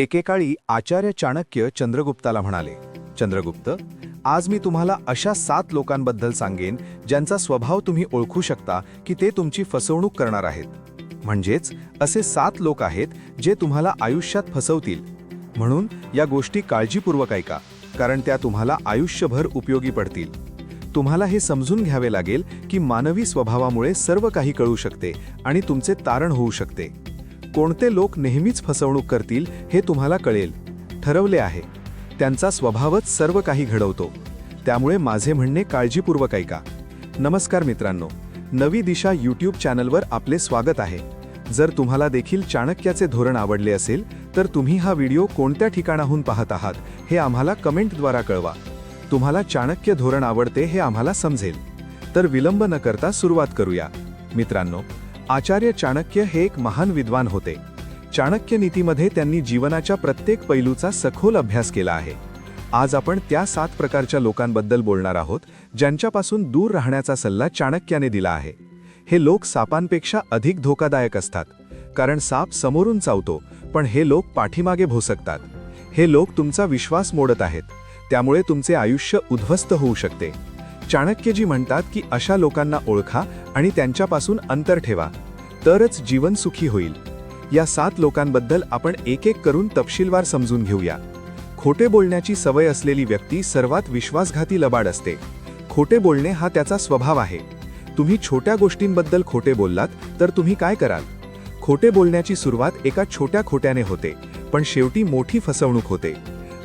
एकेकाळी आचार्य चाणक्य चंद्रगुप्ताला म्हणाले चंद्रगुप्त आज मी तुम्हाला अशा सात लोकांबद्दल सांगेन ज्यांचा स्वभाव तुम्ही ओळखू शकता की ते तुमची फसवणूक करणार आहेत. म्हणजेच असे सात लोक आहेत जे तुम्हाला आयुष्यात फसवतील. म्हणून या गोष्टी काळजीपूर्वक ऐका कारण त्या तुम्हाला आयुष्यभर उपयोगी पडतील. तुम्हाला हे समजून घ्यावे लागेल की मानवी स्वभावामुळे सर्व काही कळू शकते आणि तुमचे तारण होऊ शकते. कोणते लोक नेहमीच फसवणूक करतील हे तुम्हाला कळेल. ठरवले आहे. त्यांचा स्वभावच सर्व काही घडवतो. त्यामुळे माझे म्हणणे काळजीपूर्वक ऐका. नमस्कार मित्रांनो. नवी दिशा यूट्यूब चॅनलवर आपले स्वागत आहे. जर तुम्हाला देखील चाणक्याचे धोरण आवडले असेल तर तुम्ही हा व्हिडिओ कोणत्या ठिकाणाहून पाहत आहात हे आम्हाला कमेंटद्वारा कळवा. तुम्हाला चाणक्य धोरण आवडते हे आम्हाला समजेल. तर विलंब न करता सुरुवात करूया. मित्रांनो आचार्य चाणक्य हे एक महान विद्वान होते. चाणक्य नीतीमध्ये त्यांनी जीवनाच्या प्रत्येक पैलूचा सखोल अभ्यास केला आहे. आज आपण त्या सात प्रकारच्या लोकांबद्दल बोलणार आहोत ज्यांच्यापासून दूर राहण्याचा सल्ला चाणक्याने दिला आहे. हे लोक सापांपेक्षा अधिक धोकादायक असतात कारण साप समोरून चावतो पण हे लोक पाठीमागे भोसकतात. हे लोक तुमचा विश्वास मोडत आहेत त्यामुळे तुमचे आयुष्य उद्ध्वस्त होऊ शकते. चाणक्यजी म्हणतात की अशा लोकांना ओळखा आणि त्यांच्यापासून अंतर ठेवा. तरच जीवन सुखी होईल. या सात लोकांबद्दल आपण एक एक करून तपशीलवार समजून घेऊया. खोटे बोलण्याची सवय असलेली व्यक्ती सर्वात विश्वासघाती लबाड असते. खोटे बोलणे हा त्याचा स्वभाव आहे. तुम्ही छोट्या गोष्टींबद्दल खोटे बोललात तर तुम्ही काय कराल? खोटे बोलण्याची सुरुवात एका छोट्या खोट्याने होते पण शेवटी मोठी फसवणूक होते.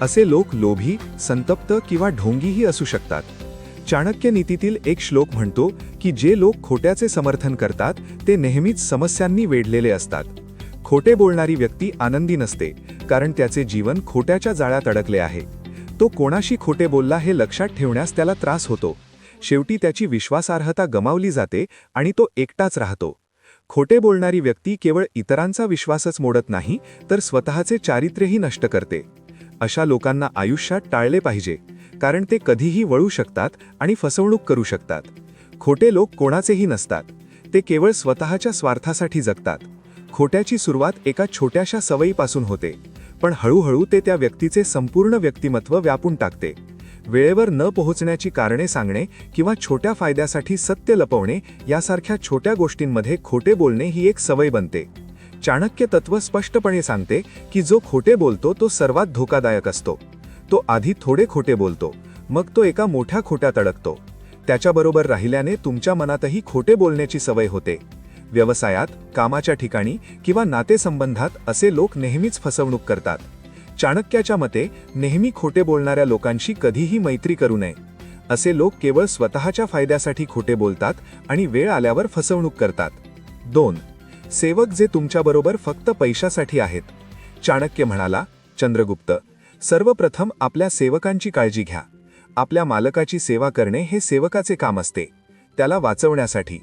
असे लोक लोभी संतप्त किंवा ढोंगीही असू शकतात. चाणक्य नीतीतील एक श्लोक म्हणतो की जे लोक खोट्याचे समर्थन करतात ते नेहमीच समस्यांनी वेढलेले असतात. खोटे बोलणारी व्यक्ती आनंदी नसते कारण त्याचे जीवन खोट्याच्या जाळ्यात अडकले आहे. तो कोणाशी खोटे बोलला हे लक्षात ठेवण्यास त्याला त्रास होतो. शेवटी त्याची विश्वासार्हता गमावली जाते आणि तो एकटाच राहतो. खोटे बोलणारी व्यक्ती केवळ इतरांचा विश्वासच मोडत नाही तर स्वतःचे चारित्र्यही नष्ट करते. अशा लोकांना आयुष्यात टाळले पाहिजे. कारण ते कधीही वळू शकतात आणि फसवणूक करू शकतात. खोटे लोक कोणाचेही नसतात. ते केवळ स्वतःच्या स्वार्थासाठी जगतात. खोट्याची सुरुवात एका छोट्याशा सवयीपासून होते. पण हळूहळू ते त्या व्यक्तीचे संपूर्ण व्यक्तिमत्व व्यापून टाकते. वेळेवर न पोहोचण्याची कारणे सांगणे किंवा छोट्या फायद्यासाठी सत्य लपवणे यासारख्या छोट्या गोष्टींमध्ये खोटे बोलणे ही एक सवय बनते. चाणक्य तत्व स्पष्टपणे सांगते की जो खोटे बोलतो तो सर्वात धोकादायक असतो. तो आधी थोडे खोटे बोलतो मग तो एका मोठ्या खोट्यात अडकतो. त्याच्याबरोबर राहिल्याने तुमच्या मनातही खोटे बोलण्याची सवय होते. व्यवसायात कामाच्या ठिकाणी किंवा नातेसंबंधात असे लोक नेहमीच फसवणूक करतात. चाणक्याच्या मते नेहमी खोटे बोलणाऱ्या लोकांशी कधीही मैत्री करू नये. असे लोक केवळ स्वतःच्या फायद्यासाठी खोटे बोलतात आणि वेळ आल्यावर फसवणूक करतात. दोन सेवक जे तुमच्याबरोबर फक्त पैशासाठी आहेत. चाणक्य म्हणाला चंद्रगुप्त सर्वप्रथम आपल्या सेवकांची काळजी घ्या. आपल्या मालकाची सेवा करणे हे सेवकाचे काम असते. त्याला वाचवण्यासाठी.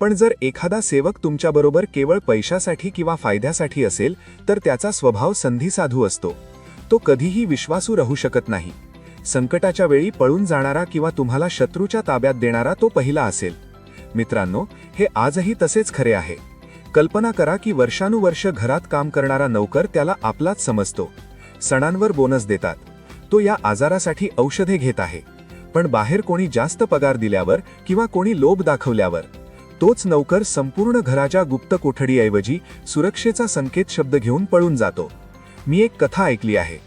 पण जर एखादा सेवक तुमच्याबरोबर केवळ पैशासाठी किंवा फायद्यासाठी असेल तर त्याचा स्वभाव संधीसाधू असतो. तो कधीही विश्वासू राहू शकत नाही. संकटाच्या वेळी पळून जाणारा किंवा तुम्हाला शत्रूच्या ताब्यात देणारा तो पहिला असेल. मित्रांनो हे आजही तसेच खरे आहे. कल्पना करा की वर्षानुवर्ष घरात काम करणारा नौकर त्याला आपलाच समजतो. सणांवर बोनस देतात. तो या आजारासाठी औषधे घेत आहे. पण बाहेर कोणी जास्त पगार दिल्यावर किंवा कोणी लोभ दाखवल्यावर तोच नौकर संपूर्ण घराच्या गुप्त कोठडीऐवजी सुरक्षेचा संकेत शब्द घेऊन पळून जातो. मी एक कथा ऐकली आहे.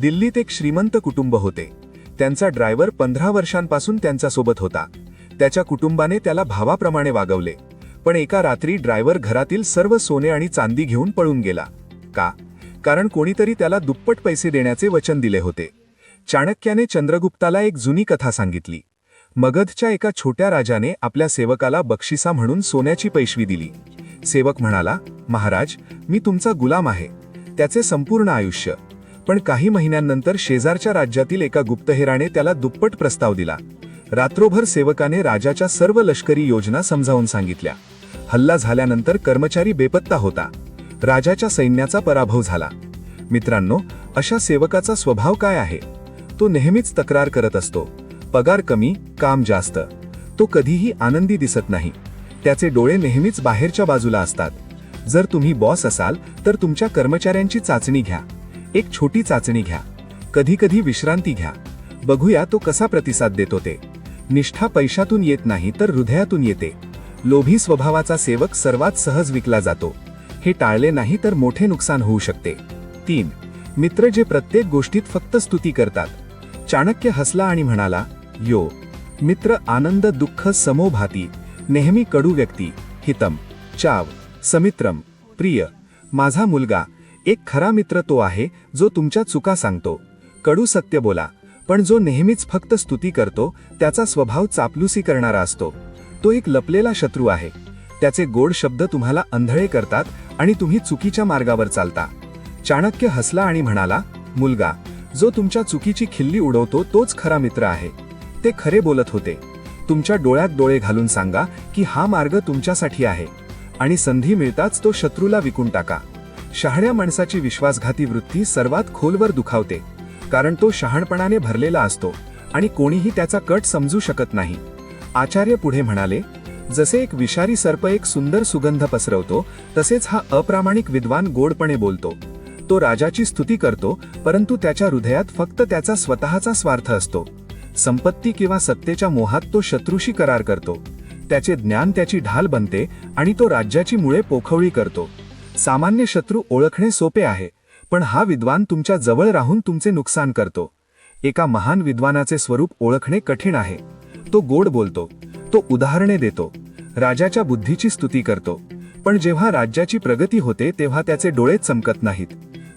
दिल्लीत एक श्रीमंत कुटुंब होते. त्यांचा ड्रायव्हर पंधरा वर्षांपासून त्यांच्यासोबत होता. त्याच्या कुटुंबाने त्याला भावाप्रमाणे वागवले. पण एका रात्री ड्रायव्हर घरातील सर्व सोने आणि चांदी घेऊन पळून गेला. का? कारण कोणीतरी त्याला दुप्पट पैसे देण्याचे वचन दिले होते. चाणक्याने चंद्रगुप्ताला एक जुनी कथा सांगितली. मगधच्या एका छोट्या राजाने आपल्या सेवकाला बक्षिसा म्हणून सोन्याची पैशवी दिली. सेवक म्हणाला महाराज मी तुमचा गुलाम आहे. त्याचे संपूर्ण आयुष्य. पण काही महिन्यांनंतर शेजारच्या राज्यातील एका गुप्तहेराने त्याला दुप्पट प्रस्ताव दिला. रात्रोभर सेवकाने राजाच्या सर्व लष्करी योजना समजावून सांगितल्या. हल्ला झाल्यानंतर कर्मचारी बेपत्ता होता. राजाच्या सैन्याचा पराभव झाला. मित्रांनो अशा सेवकाचा स्वभाव काय आहे? तो नेहमीच तक्रार करत असतो. पगार कमी काम जास्त. तो कधीही आनंदी दिसत नाही. त्याचे डोळे नेहमीच बाहेरच्या बाजूला असतात. जर तुम्ही बॉस असाल तर तुमच्या कर्मचाऱ्यांची चाचणी घ्या. एक छोटी चाचणी घ्या. कधी कधी विश्रांती घ्या. बघूया तो कसा प्रतिसाद देतो ते. निष्ठा पैशातून येत नाही तर हृदयातून येते. लोभी स्वभावाचा सेवक सर्वात सहज विकला जातो. हे टाळले नाही तर मोठे नुकसान होऊ शकते. तीन. मित्र जे प्रत्येक गोष्टीत फक्त स्तुती करतात. चाणक्य हसला आणि म्हणाला यो मित्र आनंद दुःख समोभाती नेहमी कडू व्यक्ती हितम चाव समित्रम प्रिय माझा मुलगा एक खरा मित्र तो आहे जो तुमच्या चुका सांगतो. कडू सत्य बोला पण जो नेहमीच फक्त स्तुती करतो त्याचा स्वभाव चापलुसी करणारा असतो. तो एक लपलेला शत्रू आहे. त्याचे गोड शब्द तुम्हाला अंधळे करतात आणि तुम्ही चुकीच्या मार्गावर चालता. चाणक्य हसला आणि म्हणाला मुलगा जो तुमच्या चुकीची खिल्ली उडवतो तोच खरा मित्र आहे. ते खरे बोलत होते. तुमच्या डोळ्यात डोळे घालून सांगा की हा मार्ग तुमच्यासाठी आहे. आणि संधी मिळताच तो शत्रूला विकून टाका. शहाण्या माणसाची विश्वासघाती वृत्ती सर्वात खोलवर दुखावते. कारण तो शहाणपणाने भरलेला असतो आणि कोणीही त्याचा कट समजू शकत नाही. आचार्य पुढे म्हणाले जसे एक विषारी सर्प एक सुंदर सुगंध पसरवतो तसेच हा अप्रामाणिक विद्वान गोडपणे बोलतो. तो राजाची स्तुती करतो परंतु त्याच्या हृदयात फक्त त्याचा स्वतःचा स्वार्थ असतो. संपत्ती किंवा सत्तेच्या मोहात तो शत्रूशी करार करतो. त्याचे ज्ञान त्याची ढाल बनते आणि तो राज्याची मुळे पोखवळी करतो. सामान्य शत्रू ओळखणे सोपे आहे पण हा विद्वान तुमच्या जवळ राहून तुमचे नुकसान करतो. एका महान विद्वानाचे स्वरूप ओळखणे कठीण आहे. तो गोड बोलतो तो उदाहरणे देतो. राजाच्या बुद्धीची स्तुती करतो. पण जेव्हा राज्याची प्रगती होते तेव्हा त्याचे डोळे चमकत नाहीत.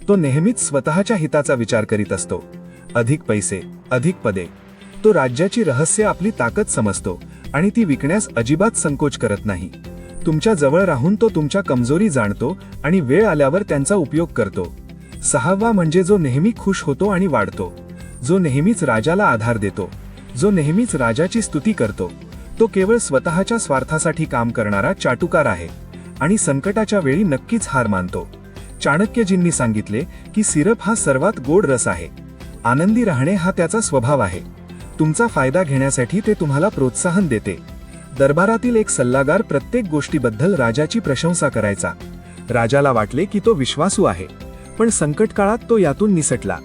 तो नेहमीच स्वतःच्या हिताचा विचार करीत असतो. अधिक पैसे अधिक पदे. तो राज्याची रहस्य आपली ताकद समजतो आणि ती विकण्यास अजिबात संकोच करत नाही. तुमच्या जवळ राहून तो तुमच्या कमजोरी जाणतो आणि वेळ आल्यावर त्यांचा उपयोग करतो. सहावा म्हणजे जो नेहमी खुश होतो आणि वाढतो. जो नेहमीच राजाला आधार देतो. जो नेहमीच राजाची स्तुती करतो. तो केवळ स्वतःच्या स्वार्थासाठी काम करणारा चाटुकार आहे आणि संकटाच्या वेळी नक्कीच हार मानतो. चाणक्यजींनी सांगितले की सिरप हा सर्वात गोड रस आहे. आनंदी राहणे हा त्याचा स्वभाव आहे. तुमचा फायदा घेण्यासाठी ते तुम्हाला प्रोत्साहन देते. दरबारातील एक सल्लागार प्रत्येक गोष्टीबद्दल राजाची प्रशंसा करायचा. राजाला वाटले की तो विश्वासू आहे पण संकट काळात तो यातून निसटला.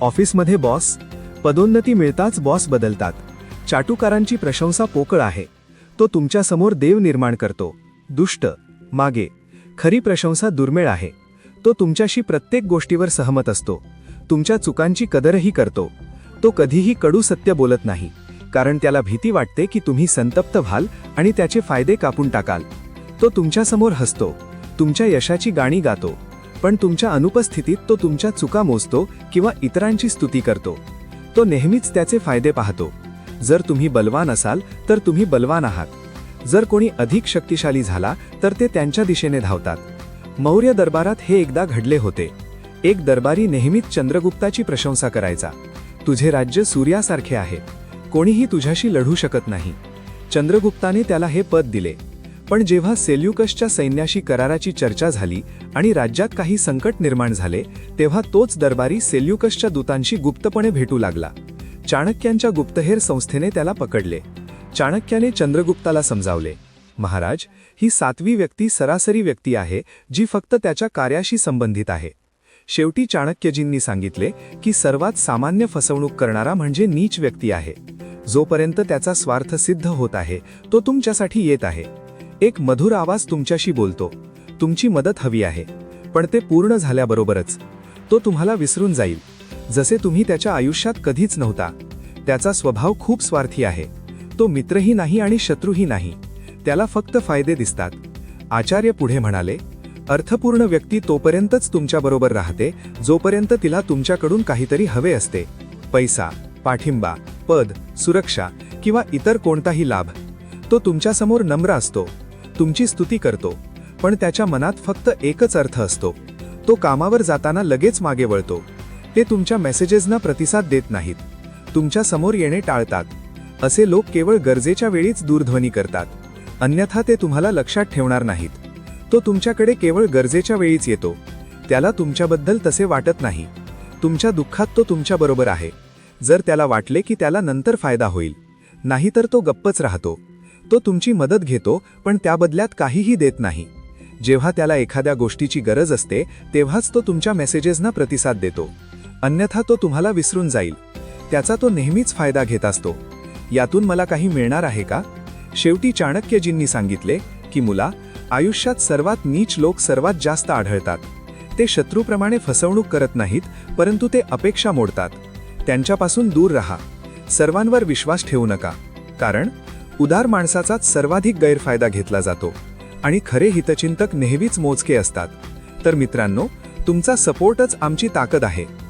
ऑफिसमध्ये बॉस पदोन्नती मिळताच बॉस बदलतात. चाटुकारांची प्रशंसा पोकळ आहे. तो तुमच्यासमोर देव निर्माण करतो. दुष्ट मागे खरी प्रशंसा दुर्मिळ आहे. तो तुमच्याशी प्रत्येक गोष्टीवर सहमत असतो. तुमच्या चुकांची कदरही करतो. तो कधीही कडू सत्य बोलत नाही. कारण त्याला भीती वाटते की तुम्ही संतप्त व्हाल आणि त्याचे फायदे कापून टाकाल. तो तुमच्यासमोर हसतो. तुमच्या यशाची गाणी गातो. पण तुमच्या अनुपस्थितीत तो तुमच्या चुका मोजतो किंवा इतरांची स्तुती करतो. तो नेहमीच त्याचे फायदे पाहतो. जर तुम्ही बलवान असाल तर तुम्ही बलवान आहात. जर कोणी अधिक शक्तिशाली झाला तर ते त्यांच्या दिशेने धावतात. मौर्य दरबारात हे एकदा घडले होते. एक दरबारी नेहमीच चंद्रगुप्ताची प्रशंसा करायचा. तुझे राज्य सूर्यासारखे आहे. कोणीही तुझ्याशी लढू शकत नाही. चंद्रगुप्ताने त्याला हे पद दिले. पण जेव्हा सेल्युकसच्या सैन्याशी कराराची चर्चा झाली आणि राज्यात काही संकट निर्माण झाले तेव्हा तोच दरबारी सेल्युकसच्या दूतांशी गुप्तपणे भेटू लागला. चाणक्यांच्या गुप्तहेर संस्थेने त्याला पकडले. चाणक्याने चंद्रगुप्ताला समजावले. महाराज ही सातवी व्यक्ती सरासरी व्यक्ती आहे जी फक्त त्याच्या कार्याशी संबंधित आहे. शेवटी चाणक्यजींनी सांगितले की सर्वात सामान्य फसवणूक करणारा म्हणजे नीच व्यक्ती आहे. जोपर्यंत त्याचा स्वार्थ सिद्ध होत आहे तो तुमच्यासाठी येत आहे. एक मधुर आवाज तुमच्याशी बोलतो. तुमची मदत हवी आहे. पण ते पूर्ण झाल्याबरोबरच तो तुम्हाला विसरून जाईल. जसे तुम्ही त्याच्या आयुष्यात कधीच नव्हता. त्याचा स्वभाव खूप स्वार्थी आहे. तो मित्रही नाही आणि शत्रूही नाही. त्याला फक्त फायदे दिसतात. आचार्य पुढे म्हणाले अर्थपूर्ण व्यक्ती तोपर्यंतच तुमच्याबरोबर राहते जोपर्यंत तिला तुमच्याकडून काहीतरी हवे असते. पैसा पाठिंबा पद सुरक्षा किंवा इतर कोणताही लाभ. तो तुमच्यासमोर नम्र असतो. तुमची स्तुती करतो. पण त्याच्या मनात फक्त एकच अर्थ असतो. तो कामावर जाताना लगेच मागे वळतो. ते तुमच्या मेसेजेसना प्रतिसाद देत नाहीत. तुमच्यासमोर येणे टाळतात. असे लोक केवळ गरजेच्या वेळीच दूरध्वनी करतात. अन्यथा ते तुम्हाला लक्षात ठेवणार नाहीत. तो तुमच्याकडे केवळ गरजेच्या वेळीच येतो. त्याला तुमच्याबद्दल तसे वाटत नाही. तुमच्या दुःखात तो तुमच्याबरोबर आहे. जर त्याला वाटले की त्याला नंतर फायदा होईल. नाहीतर तो गप्पच राहतो. तो तुमची मदत घेतो पण त्या बदल्यात काहीही देत नाही. जेव्हा त्याला एखाद्या गोष्टीची गरज असते तेव्हाच तो तुमच्या मेसेजेसना प्रतिसाद देतो. अन्यथा तो तुम्हाला विसरून जाईल. त्याचा तो नेहमीच फायदा घेत असतो. यातून मला काही मिळणार आहे का? शेवटी चाणक्यजींनी सांगितले की मुला आयुष्यात सर्वात नीच लोक सर्वात जास्त आढळतात. ते शत्रूप्रमाणे फसवणूक करत नाहीत परंतु ते अपेक्षा मोडतात. त्यांच्यापासून दूर राहा. सर्वांवर विश्वास ठेवू नका. कारण उदार माणसाचाच सर्वाधिक गैरफायदा घेतला जातो. आणि खरे हितचिंतक नेहमीच मोजके असतात. तर मित्रांनो तुमचा सपोर्टच आमची ताकद आहे.